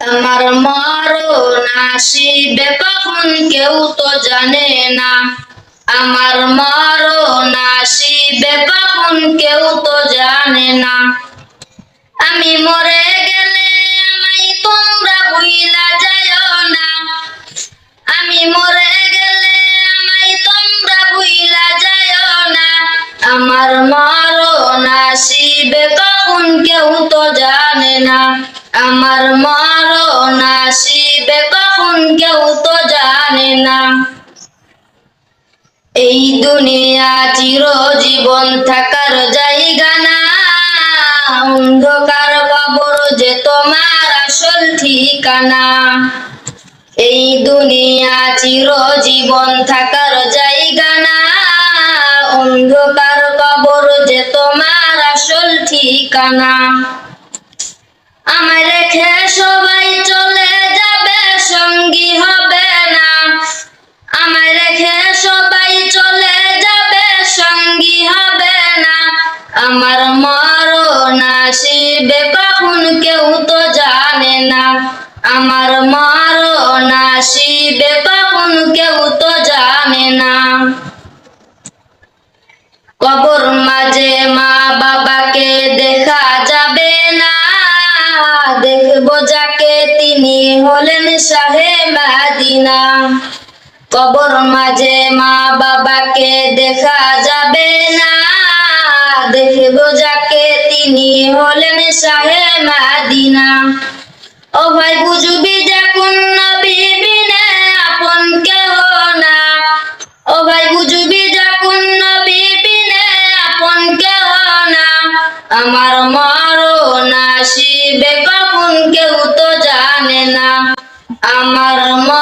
আমার মরণ আসিবে কখন কেউ তো জানে না। আমার মরণ আসিবে কখন কেউ তো জানে না। আমি মরে গেলে আমায় তোমরা ভুইলা যাও না। আমি মরে গেলে আমায় তোমরা ভুইলা যাও না। আমার মরণ আসিবে কখন কেউ তো জানে না। আমার মরণ আসিবে কখন কেউ তো জানে না। এই দুনিয়া চিরজীবন থাকার জায়গা না। অন্ধকার কবর যে তোমার আসল ঠিকানা। এই দুনিয়া চিরজীবন থাকার জায়গা না। অন্ধকার কবর যে তোমার আসল ঠিকানা। আমায় রেখে সবাই চলে যাবে, সঙ্গী হবে না। আমায় রেখে সবাই চলে যাবে না। আমার আমার কেউ তো জানে না। কবর মাঝে মা হলেন শাহে মাদিনা। কবর মাঝে মা বাবাকে দেখা যাবে না। দেখব যাকে তিনি হলেন শাহে মাদিনা। ও ভাই বুঝবি যে কোন নবী বিনে আপন কেহ না। ও ভাই বুঝবি যে কোন নবী বিনে আপন কেহ না। আমার মরণ আসিবে কখন কেউ তো জানে না। আমার মরণ